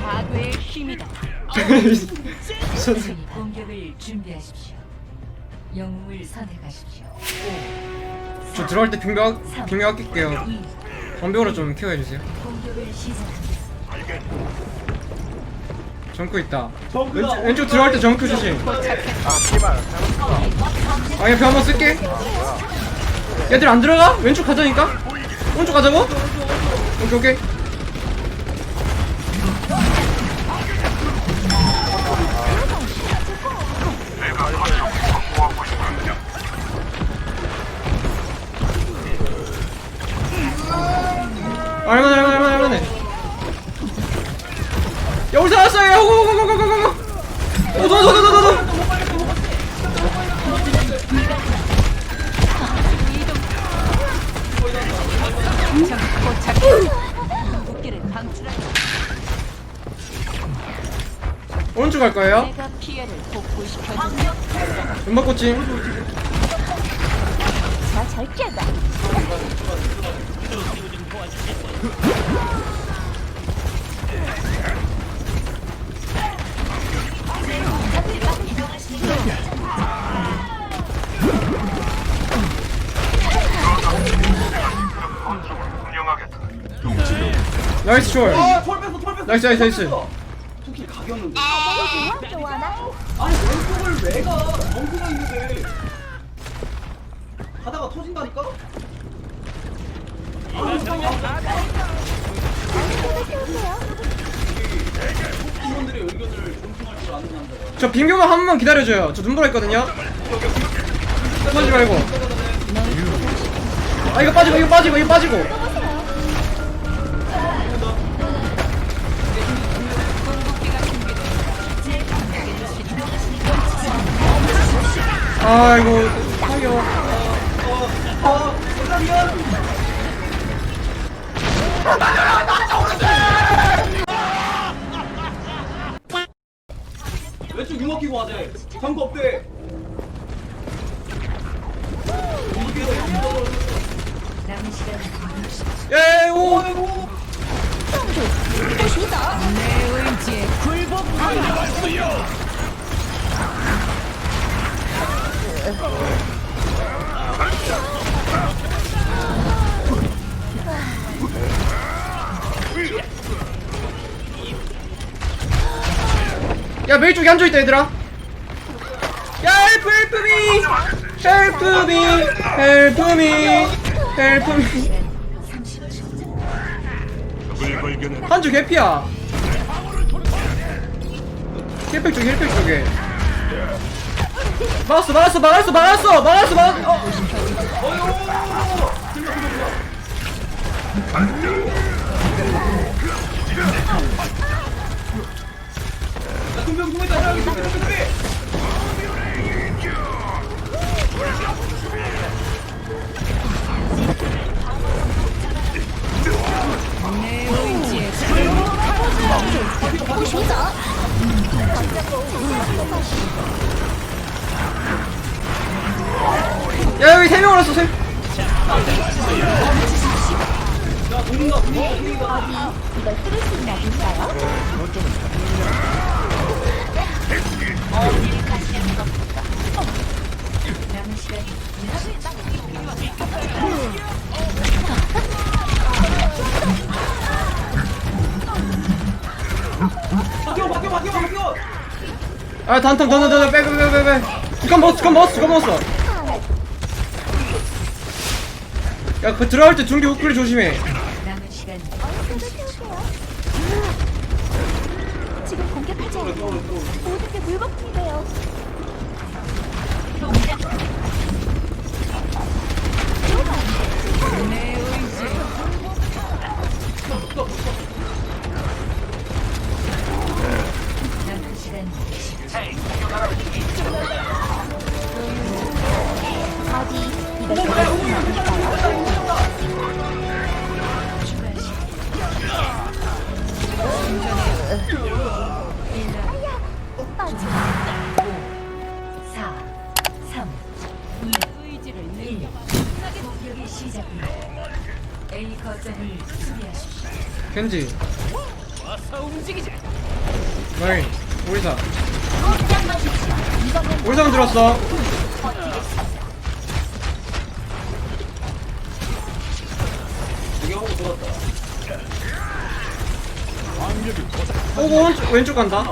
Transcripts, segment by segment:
과거의 힘이다. 미쳤네. 공격을 준비하십시오. 영웅을 선택하십시오. 저 들어갈 때 빙벽 빙벽 아낄게요. 2. 방벽으로 좀 케어해 주세요. 공격을. 정크 있다. 왼쪽, 왼쪽 들어갈 때 정크 조심. 아, 얘 한번 쓸게. 얘들 안 들어가? 왼쪽 가자니까? 오른쪽 가자고? 오케이, 오케이. 할만해, 할만해, 할만해. 야, 우리 살았어요! 고고고고고고고! 오, 너, 너, 너, 오른쪽 갈 거예요? 내가 피해를 복구시켜준다. 연막 코칭. 자, 절제다. 나이스 쇼. 뺐어 뺐어 나이스, 나이스, 나이스. 토끼 각이었는데 아니 왼쪽을 왜가 정크가 있는데 가다가 터진다니까? 팀원들의 의견을 존중할 줄 아는 남자가 저 빙교가 한 번만 기다려줘요. 저 눈보라 있거든요. 빠지 말고. 아 이거 빠지고 이거 빠지고 이거 빠지고. 아이고 타이어. 아 진짜 미안 왼쪽 유머 끼고 하재 정크 없대 남은 시간 예 오. 아이고 내 의지에 굴복하라. 야 메이 쪽에 앉아 있다 얘들아. 야 헬프 헬프 미. 헬프 미. 헬프 미. 헬프미. 30초. 한쪽 개피야. 힐팩 쪽에 힐팩 쪽에. 막았어 막았어 막았어 막았어 막았어 막았어. 어. 야 금병 누구 있다 저기 금병 세명 올랐어 세. 야 동인가 동인가 동인가 남은 시간 바뀌어 바뀌어 바뀌어 바뀌어 아 단탄 더더더 빼빼빼빼빼. 두칸 먹었어 두칸 먹었어 두칸 먹었어. 야 그 들어갈 때 중계 우클 조심해. 지금 않아요. 모든 게 물먹습 켄지. 라인 오리사. 오리사 들었어. 하고 돌았다. 오고 오른쪽, 왼쪽 간다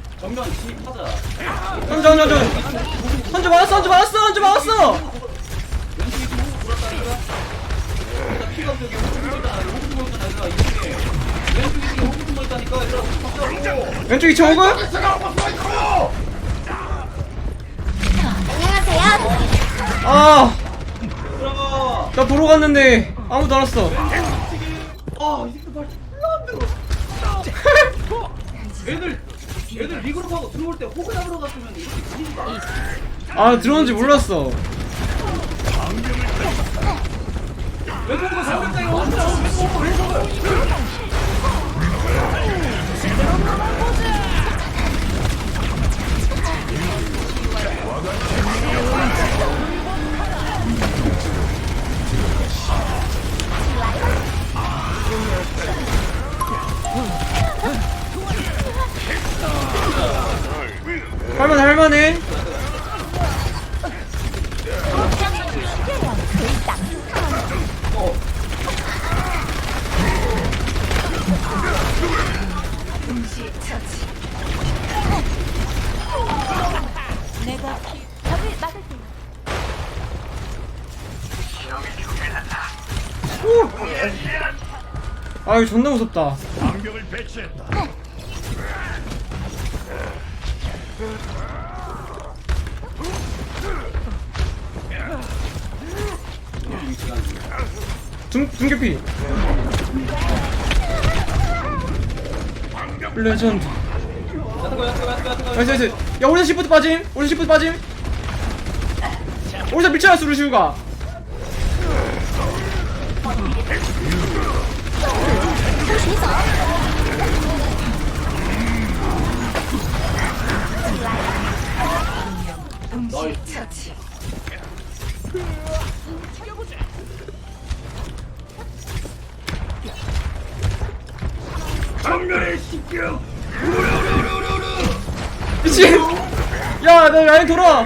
정면 진입하자. 던져 던져 던져 던져 맞았어 던져 맞았어 던져 맞았어 왼쪽이 좀 호흡 불었다니까. 일단 피가 저기 호흡 불었잖아. 호흡 불었잖아. 얘들아 이게 왼쪽이 지금 호흡 불었다니까. 얘들아 호흡 불었다고. 왼쪽 2층 오고 안녕하세요. 아나. 보러 갔는데 아무도 안 왔어 아, 이 새끼 말 졸라 안 들어. 애들, 애들 리그로 하고 들어올 때 호그 잡으러 갔으면 이렇게 분위기가 아 들어온지 몰랐어. 잘못다 이거 혼자 왼쪽으로 왼 할만해 할만해 아유 존나 무섭다. 장벽을 배치했다. 둥, 둥개피. 레전드. 나이스 나이스 야 오리사 시프트 빠짐? 오리사 시프트 빠짐? 오리사 밀쳐놨어 루시우가 처치. 정면에. 미친 야 나 라인 돌아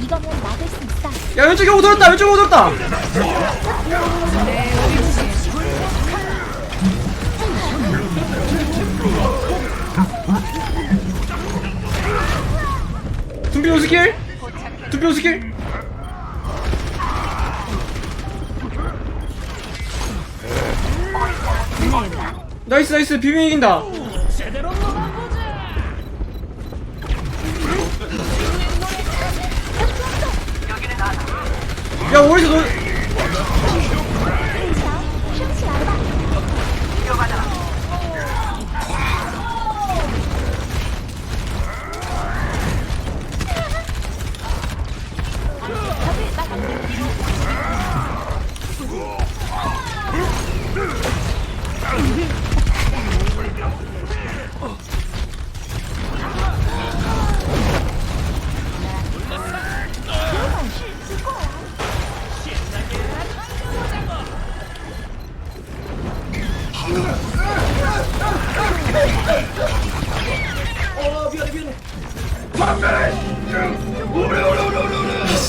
이거면 막을 수 있어. 야 왼쪽에 오고 돌았다 왼쪽에 오고 돌았다 둠비 오스킬? 둠비 오스킬? 나이스 나이스. 비빙 이긴다. 야 오리사 너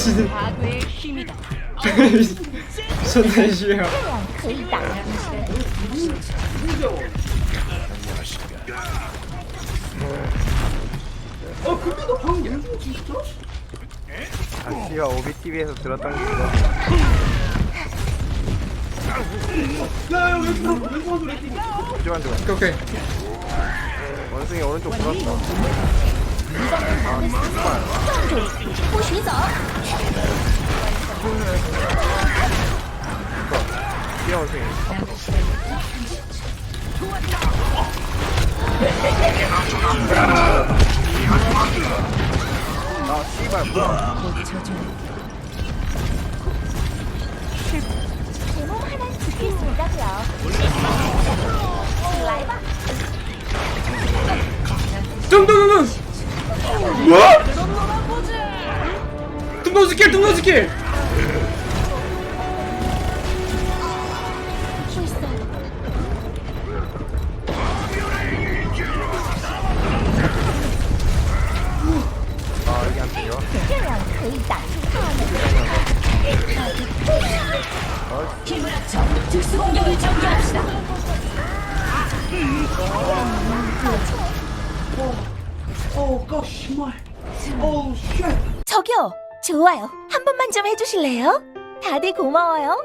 미친 과거의 힘이다. 존나 쉬워 아 씨가 오비티비에서 들었던 게 그거 야야왜 들어 왜 들어 그래 조만 조만 오케이. 원숭이 오른쪽 불었어. 不许走！ 뒤에 원숭이. 아, 씨발, 뭐야. 제 몸 하나 지킬 수 있다고요. 来吧， 뚱뚱뚱뚱 뭐? 우와! 등록 스킬 등록 스킬! 공격을 전개합시다. 어우 쉣 저기요, 좋아요. 한 번만 좀 해주실래요? 다들 고마워요.